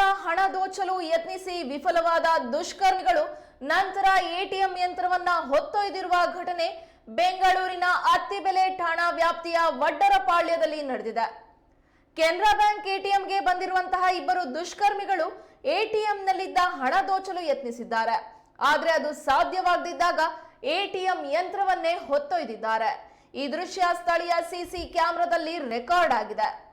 ಹಣ ದೋಚಲು ಯತ್ನಿಸಿ ವಿಫಲವಾದ ದುಷ್ಕರ್ಮಿಗಳು ನಂತರ ಎಟಿಎಂ ಯಂತ್ರವನ್ನ ಹೊತ್ತೊಯ್ದಿರುವ ಘಟನೆ ಬೆಂಗಳೂರಿನ ಅತ್ತಿಬೆಲೆ ಠಾಣಾ ವ್ಯಾಪ್ತಿಯ ವಡ್ಡರಪಾಳ್ಯದಲ್ಲಿ ನಡೆದಿದೆ. ಕೆನರಾ ಬ್ಯಾಂಕ್ ಎಟಿಎಂಗೆ ಬಂದಿರುವಂತಹ ಇಬ್ಬರು ದುಷ್ಕರ್ಮಿಗಳು ಎಟಿಎಂನಲ್ಲಿದ್ದ ಹಣ ದೋಚಲು ಯತ್ನಿಸಿದ್ದಾರೆ. ಆದರೆ ಅದು ಸಾಧ್ಯವಾಗದಿದ್ದಾಗ ಎಟಿಎಂ ಯಂತ್ರವನ್ನೇ ಹೊತ್ತೊಯ್ದಿದ್ದಾರೆ. ಈ ದೃಶ್ಯ ಸ್ಥಳೀಯ ಸಿಸಿ ಕ್ಯಾಮೆರಾದಲ್ಲಿ ರೆಕಾರ್ಡ್ ಆಗಿದೆ.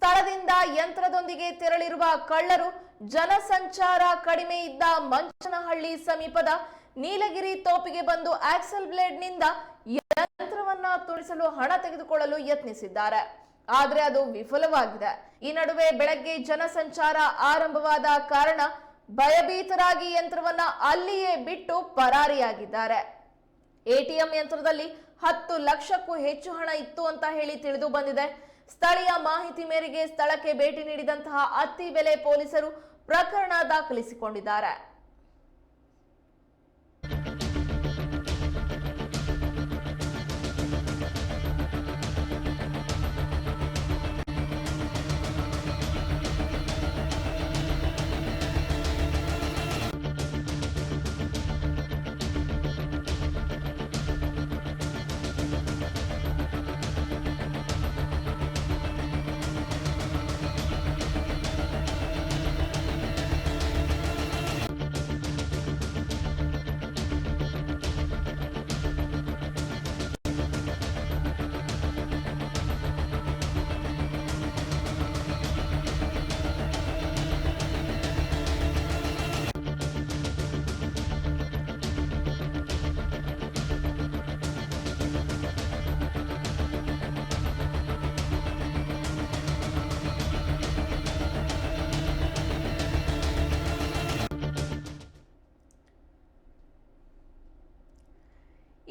ಸ್ಥಳದಿಂದ ಯಂತ್ರದೊಂದಿಗೆ ತೆರಳಿರುವ ಕಳ್ಳರು ಜನಸಂಚಾರ ಕಡಿಮೆ ಇದ್ದ ಮಂಚನಹಳ್ಳಿ ಸಮೀಪದ ನೀಲಗಿರಿ ತೋಪಿಗೆ ಬಂದು ಆಕ್ಸಲ್ ಬ್ಲೇಡ್ನಿಂದ ಯಂತ್ರವನ್ನ ತುಳಿಸಲು ಹಣ ತೆಗೆದುಕೊಳ್ಳಲು ಯತ್ನಿಸಿದ್ದಾರೆ. ಆದರೆ ಅದು ವಿಫಲವಾಗಿದೆ. ಈ ನಡುವೆ ಬೆಳಗ್ಗೆ ಜನಸಂಚಾರ ಆರಂಭವಾದ ಕಾರಣ ಭಯಭೀತರಾಗಿ ಯಂತ್ರವನ್ನ ಅಲ್ಲಿಯೇ ಬಿಟ್ಟು ಪರಾರಿಯಾಗಿದ್ದಾರೆ. ಎಟಿಎಂ ಯಂತ್ರದಲ್ಲಿ ಹತ್ತು ಲಕ್ಷಕ್ಕೂ ಹೆಚ್ಚು ಹಣ ಇತ್ತು ಅಂತ ಹೇಳಿ ತಿಳಿದು ಬಂದಿದೆ. ಸ್ಥಳೀಯ ಮಾಹಿತಿ ಮೇರೆಗೆ ಸ್ಥಳಕ್ಕೆ ಭೇಟಿ ನೀಡಿದಂತಹ ಅತ್ತಿ ಬೆಲೆ ಪೊಲೀಸರು ಪ್ರಕರಣ ದಾಖಲಿಸಿಕೊಂಡಿದ್ದಾರೆ.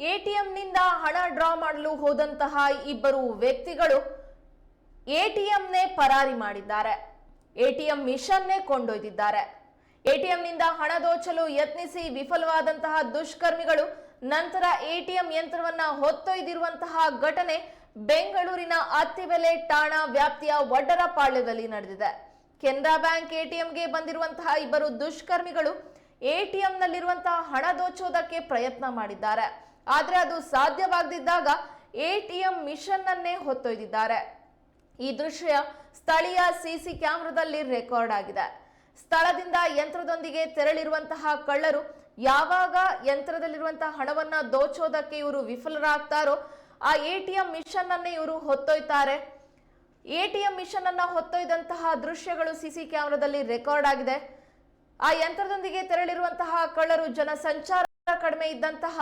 ಎಟಿಎಂನಿಂದ ಹಣ ಡ್ರಾ ಮಾಡಲು ಹೋದಂತಹ ಇಬ್ಬರು ವ್ಯಕ್ತಿಗಳು ಎಟಿಎಂನೇ ಪರಾರಿ ಮಾಡಿದ್ದಾರೆ. ಎಟಿಎಂ ಮಿಷನ್ನೇ ಕೊಂಡೊಯ್ದಿದ್ದಾರೆ. ಎಟಿಎಂನಿಂದ ಹಣ ದೋಚಲು ಯತ್ನಿಸಿ ವಿಫಲವಾದಂತಹ ದುಷ್ಕರ್ಮಿಗಳು ನಂತರ ಎಟಿಎಂ ಯಂತ್ರವನ್ನ ಹೊತ್ತೊಯ್ದಿರುವಂತಹ ಘಟನೆ ಬೆಂಗಳೂರಿನ ಅತ್ತಿಬೆಲೆ ಠಾಣಾ ವ್ಯಾಪ್ತಿಯ ವಡ್ಡರಪಾಳ್ಯದಲ್ಲಿ ನಡೆದಿದೆ. ಕೆನರಾ ಬ್ಯಾಂಕ್ ಎಟಿಎಂಗೆ ಬಂದಿರುವಂತಹ ಇಬ್ಬರು ದುಷ್ಕರ್ಮಿಗಳು ಎಟಿಎಂನಲ್ಲಿರುವಂತಹ ಹಣ ದೋಚೋದಕ್ಕೆ ಪ್ರಯತ್ನ ಮಾಡಿದ್ದಾರೆ. ಆದ್ರೆ ಅದು ಸಾಧ್ಯವಾಗದಿದ್ದಾಗ ಎಟಿಎಂ ಮಿಷನ್ ಅನ್ನೇ ಹೊತ್ತೊಯ್ದಿದ್ದಾರೆ. ಈ ದೃಶ್ಯ ಸ್ಥಳೀಯ ಸಿಸಿ ಕ್ಯಾಮೆರಾದಲ್ಲಿ ರೆಕಾರ್ಡ್ ಆಗಿದೆ. ಸ್ಥಳದಿಂದ ಯಂತ್ರದೊಂದಿಗೆ ತೆರಳಿರುವಂತಹ ಕಳ್ಳರು ಯಾವಾಗ ಯಂತ್ರದಲ್ಲಿರುವಂತಹ ಹಣವನ್ನ ದೋಚೋದಕ್ಕೆ ಇವರು ವಿಫಲರಾಗ್ತಾರೋ ಆ ಎಟಿಎಂ ಮಿಷನ್ ಅನ್ನೇ ಇವರು ಹೊತ್ತೊಯ್ತಾರೆ. ಎಟಿಎಂ ಮಿಷನ್ ಅನ್ನ ಹೊತ್ತೊಯ್ದಂತಹ ದೃಶ್ಯಗಳು ಸಿಸಿ ಕ್ಯಾಮೆರಾದಲ್ಲಿ ರೆಕಾರ್ಡ್ ಆಗಿದೆ. ಆ ಯಂತ್ರದೊಂದಿಗೆ ತೆರಳಿರುವಂತಹ ಕಳ್ಳರು ಜನಸಂಚಾರ ಕಡಿಮೆ ಇದ್ದಂತಹ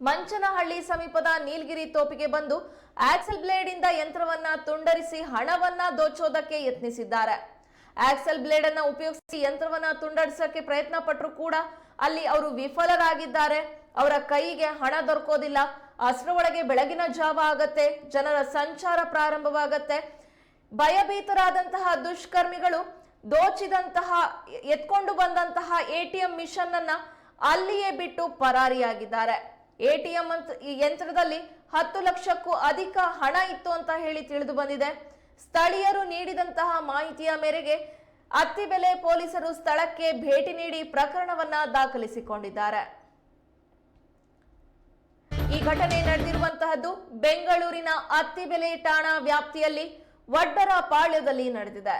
ಮಂಚನಹಳ್ಳಿ ಸಮೀಪದ ನೀಲಗಿರಿ ತೋಪಿಗೆ ಬಂದು ಆಕ್ಸೆಲ್ ಬ್ಲೇಡ್ ಇಂದ ಯಂತ್ರವನ್ನ ತುಂಡರಿಸಿ ಹಣವನ್ನ ದೋಚೋದಕ್ಕೆ ಯತ್ನಿಸಿದ್ದಾರೆ. ಆಕ್ಸೆಲ್ ಬ್ಲೇಡ್ ಅನ್ನ ಉಪಯೋಗಿಸಿ ಯಂತ್ರವನ್ನ ತುಂಡರಿಸಕ್ಕೆ ಪ್ರಯತ್ನ ಪಟ್ಟರು ಕೂಡ ಅಲ್ಲಿ ಅವರು ವಿಫಲರಾಗಿದ್ದಾರೆ. ಅವರ ಕೈಗೆ ಹಣ ದೊರಕೋದಿಲ್ಲ. ಅಷ್ಟರೊಳಗೆ ಬೆಳಗಿನ ಜಾವ ಆಗತ್ತೆ. ಜನರ ಸಂಚಾರ ಪ್ರಾರಂಭವಾಗತ್ತೆ. ಭಯಭೀತರಾದಂತಹ ದುಷ್ಕರ್ಮಿಗಳು ದೋಚಿದಂತಹ, ಎತ್ಕೊಂಡು ಬಂದಂತಹ ಎಟಿಎಂ ಮಿಷನ್ ಅನ್ನ ಅಲ್ಲಿಯೇ ಬಿಟ್ಟು ಪರಾರಿಯಾಗಿದ್ದಾರೆ. ಎಟಿಎಂ ಯಂತ್ರದಲ್ಲಿ ಹತ್ತು ಲಕ್ಷಕ್ಕೂ ಅಧಿಕ ಹಣ ಇತ್ತು ಅಂತ ಹೇಳಿ ತಿಳಿದು ಬಂದಿದೆ. ಸ್ಥಳೀಯರು ನೀಡಿದಂತಹ ಮಾಹಿತಿಯ ಮೇರೆಗೆ ಅತ್ತಿಬೆಲೆ ಪೊಲೀಸರು ಸ್ಥಳಕ್ಕೆ ಭೇಟಿ ನೀಡಿ ಪ್ರಕರಣವನ್ನ ದಾಖಲಿಸಿಕೊಂಡಿದ್ದಾರೆ. ಈ ಘಟನೆ ನಡೆದಿರುವಂತಹದ್ದು ಬೆಂಗಳೂರಿನ ಅತ್ತಿಬೆಲೆ ಠಾಣಾ ವ್ಯಾಪ್ತಿಯಲ್ಲಿ ವಡ್ಡರ ಪಾಳ್ಯದಲ್ಲಿ ನಡೆದಿದೆ.